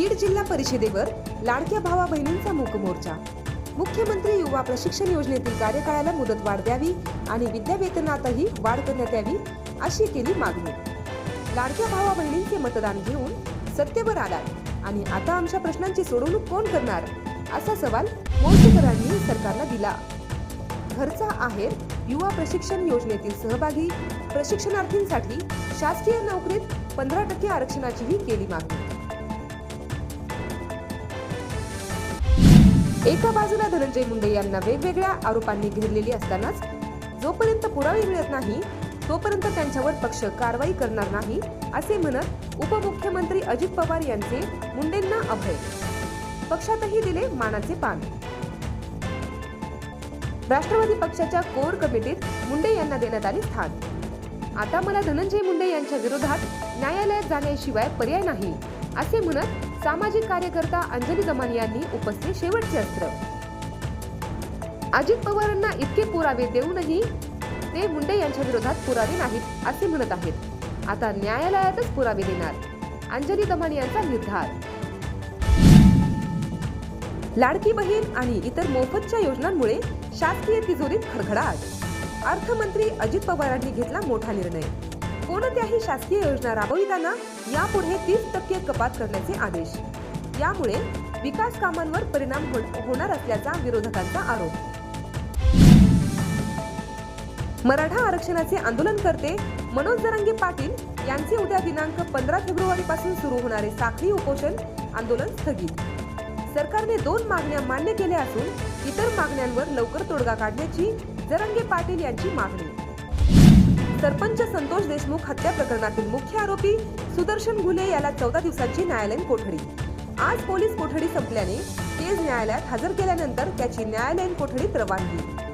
बीड जिल्हा परिषदेवर लाडक्या भावा बहिणींचा मूक मोर्चा. मुख्यमंत्री युवा प्रशिक्षण योजनेतील कार्यकाळाला मुदत वाढ द्यावी आणि विद्यावेतनातही वाढ करण्यात यावी अशी केली मागणी. लाडक्या भावा बहिणींचे मतदान घेऊन सत्तेवर आलात आणि आता आमच्या प्रश्नांची सोडवणूक कोण करणार? असा सवाल मोर्चेकरांनी सरकारला दिला. घरचा आहेर युवा प्रशिक्षण योजनेतील सहभागी प्रशिक्षणार्थींसाठी शासकीय नोकरीत पंधरा टक्के आरक्षणाचीही केली मागणी. एका बाजूला धनंजय मुंडे यांना वेगवेगळ्या आरोपांनी घेरलेली असतानाच जोपर्यंत पुरावे मिळत नाही तोपर्यंत त्यांच्यावर पक्ष कारवाई करणार नाही असे म्हणत उपमुख्यमंत्री अजित पवार यांचे मुंडेंना अभय. पक्षातही दिले मानाचे पान. राष्ट्रवादी पक्षाच्या कोर कमिटीत मुंडे यांना देण्यात आले स्थान. आता मला धनंजय मुंडे यांच्या विरोधात न्यायालयात जाण्याशिवाय पर्याय नाही असे म्हणत सामाजिक कार्यकर्ता अंजली दमानी यांनी उपस्थित शेवटचे अस्त्र. अजित पवारांना इतके पुरावे देऊनही ते मुंडे यांच्या विरोधात पुरावे नाहीत असे म्हणत आहेत. आता न्यायालयातच पुरावे देणार अंजली दमानी यांचा निर्धार. लाडकी बहीण आणि इतर मोफतच्या योजनांमुळे शासकीय तिजोरीत खडखडाट. अर्थमंत्री अजित पवारांनी घेतला मोठा निर्णय. कोणत्याही शासकीय योजना राबविताना यापुढे तीस टक्के कपात करण्याचे आदेश. यामुळे विकास कामांवर परिणाम हो- होणार असल्याचा विरोधकांचा आरोप. मराठा आरक्षणाचे आंदोलन करते मनोज जरांगे पाटील यांचे उद्या दिनांक पंधरा फेब्रुवारी पासून सुरू होणारे साखळी उपोषण आंदोलन स्थगित. सरकारने दोन मागण्या मान्य केल्या असून इतर मागण्यांवर लवकर तोडगा काढण्याची जरंगे पाटील यांची मागणी. सरपंच संतोष देशमुख हत्या प्रकरणातील मुख्य आरोपी सुदर्शन घुले याला चौदा दिवसांची न्यायालयीन कोठडी. आज पोलीस कोठडी संपल्याने केज न्यायालयात हजर केल्यानंतर त्याची न्यायालयीन कोठडीत रवानगी